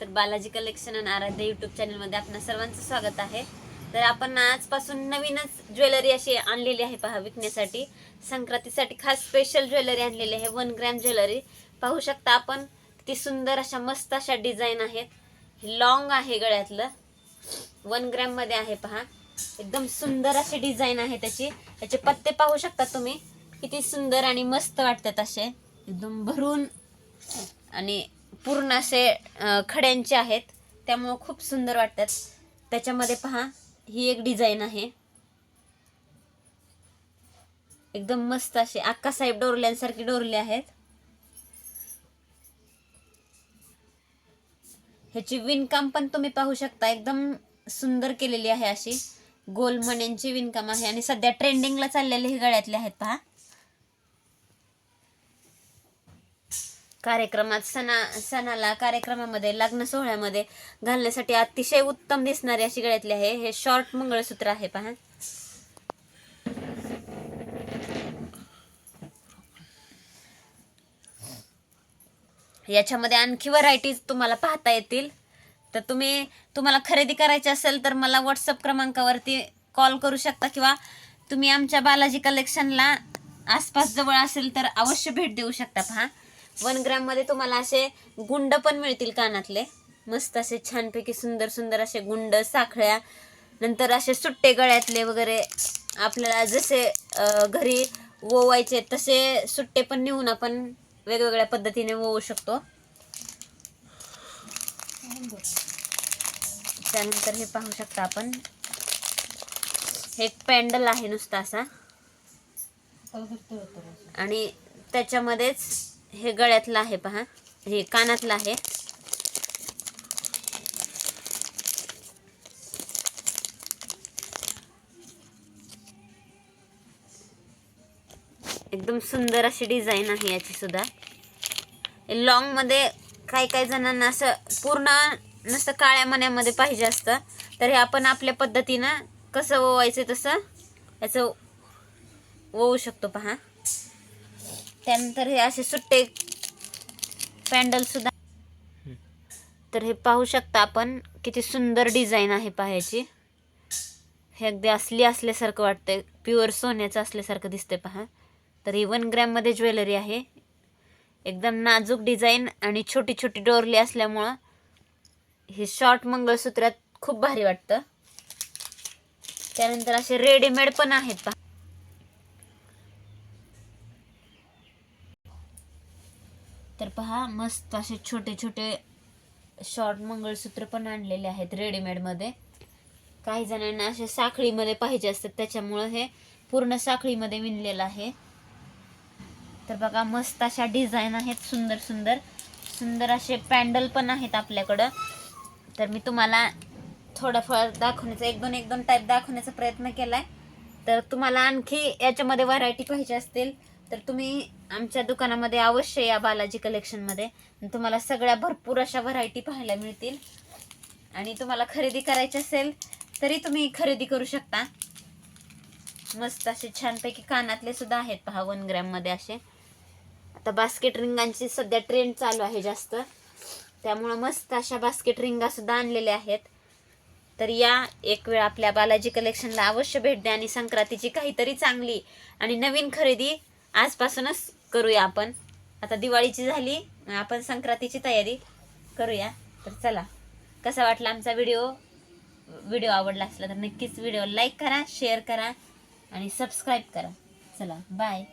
तर बालाजी कलेक्शन आणि आराध्य युट्यूब चॅनलमध्ये आपल्या सर्वांचं स्वागत आहे. तर आपण आजपासून नवीनच ज्वेलरी अशी आणलेली आहे पहा विकण्यासाठी. संक्रांतीसाठी खास स्पेशल ज्वेलरी आणलेली आहे वन ग्रॅम ज्वेलरी. पाहू शकता आपण किती सुंदर अशा मस्त अशा डिझाईन आहेत. लॉंग आहे गळ्यातलं. वन ग्रॅममध्ये आहे पहा. एकदम सुंदर अशी डिझाईन आहे त्याची. त्याचे पत्ते पाहू शकता तुम्ही. किती सुंदर आणि मस्त वाटतात असे. एकदम भरून आणि पूर्ण असे खड्यांचे आहेत. त्यामुळं खूप सुंदर वाटतात. त्याच्यामध्ये पहा ही एक डिझाईन आहे. एकदम मस्त असे अक्कासाहेब डोरल्यांसारखे डोरले आहेत. ह्याची विणकाम पण तुम्ही पाहू शकता. एकदम सुंदर केलेली आहे अशी. गोल मण्यांची विणकाम आहे. आणि सध्या ट्रेंडिंगला चाललेले हे गळ्यातले आहेत पहा. कार्यक्रमात सणा सणाला कार्यक्रमामध्ये लग्न सोहळ्यामध्ये घालण्यासाठी अतिशय उत्तम दिसणारी अशी गळ्यातली आहे. हे शॉर्ट मंगळसूत्र आहे पहा. याच्यामध्ये आणखी व्हरायटीज तुम्हाला पाहता येतील. तर तुम्ही तुम्हाला खरेदी करायची असेल तर मला व्हॉट्सअप क्रमांकावरती कॉल करू शकता किंवा तुम्ही आमच्या बालाजी कलेक्शनला आसपास जवळ असेल तर अवश्य भेट देऊ शकता पहा. वन ग्रॅममध्ये तुम्हाला असे गुंड पण मिळतील कानातले. मस्त असे छानपैकी सुंदर सुंदर असे गुंड साखळ्या नंतर असे सुट्टे गळ्यातले वगैरे आपल्याला जसे घरी ओवायचे तसे सुट्टे पण नेऊन आपण वेगवेगळ्या पद्धतीने ओवू शकतो. त्यानंतर हे पाहू शकता आपण. हे एक पॅन्डल आहे नुसता असा. आणि त्याच्यामध्येच हे गळ्यातलं आहे पहा. हे कानातलं आहे. एकदम सुंदर अशी डिझाईन आहे याची सुद्धा. लॉंगमध्ये काही काही जणांना असं पूर्ण नुसतं काळ्या मण्यामध्ये पाहिजे असतं. तर हे आपण आपल्या पद्धतीनं कसं ओवायचं तसं याचं ओवू शकतो पहा. त्यानंतर हे असे सुट्टे पॅन्डलसुद्धा तर हे पाहू शकता आपण किती सुंदर डिझाईन आहे पाहायची. हे अगदी असली असल्यासारखं वाटतंय. प्युअर सोन्याचं असल्यासारखं दिसतंय पहा. तर ही वन ग्रॅममध्ये ज्वेलरी आहे. एकदम नाजूक डिझाईन आणि छोटी छोटी डोरली असल्यामुळं हे शॉर्ट मंगळसूत्रात खूप भारी वाटतं. त्यानंतर असे रेडीमेड पण आहेत पहा. तर पहा मस्त असे छोटे छोटे शॉर्ट मंगळसूत्र पण आणलेले आहेत रेडीमेडमध्ये काही जणांना असे साखळीमध्ये पाहिजे असतात त्याच्यामुळं हे पूर्ण साखळीमध्ये विणलेलं आहे. तर बघा मस्त अशा डिझाईन आहेत सुंदर सुंदर. सुंदर असे पॅन्डल पण आहेत आपल्याकडं. तर मी तुम्हाला थोडंफार दाखवण्याचा एक दोन एक दोन टाईप दाखवण्याचा प्रयत्न केला आहे तर तुम्हाला आणखी याच्यामध्ये व्हरायटी पाहिजे असतील. तर तुम्ही आमच्या दुकानामध्ये अवश्य या बालाजी कलेक्शनमध्ये तुम्हाला सगळ्या भरपूर अशा व्हरायटी पाहायला मिळतील. आणि तुम्हाला खरेदी करायची असेल तरी तुम्ही खरेदी करू शकता. मस्त असे छानपैकी कानातले सुद्धा आहेत पहा वन ग्रॅममध्ये असे. आता बास्केट रिंगांची सध्या ट्रेंड चालू आहे जास्त. त्यामुळं मस्त अशा बास्केट रिंगा सुद्धा आणलेल्या आहेत. तर या एक वेळ आपल्या बालाजी कलेक्शनला अवश्य भेट द्या आणि संक्रांतीची काहीतरी चांगली आणि नवीन खरेदी आजपासूनच करूया आपण. आता दिवाळीची झाली आपण संक्रांतीची तयारी करूया. तर चला कसा वाटला आमचा व्हिडिओ? व्हिडिओ आवडला असला तर नक्कीच व्हिडिओ लाईक करा शेअर करा आणि सबस्क्राईब करा. चला बाय.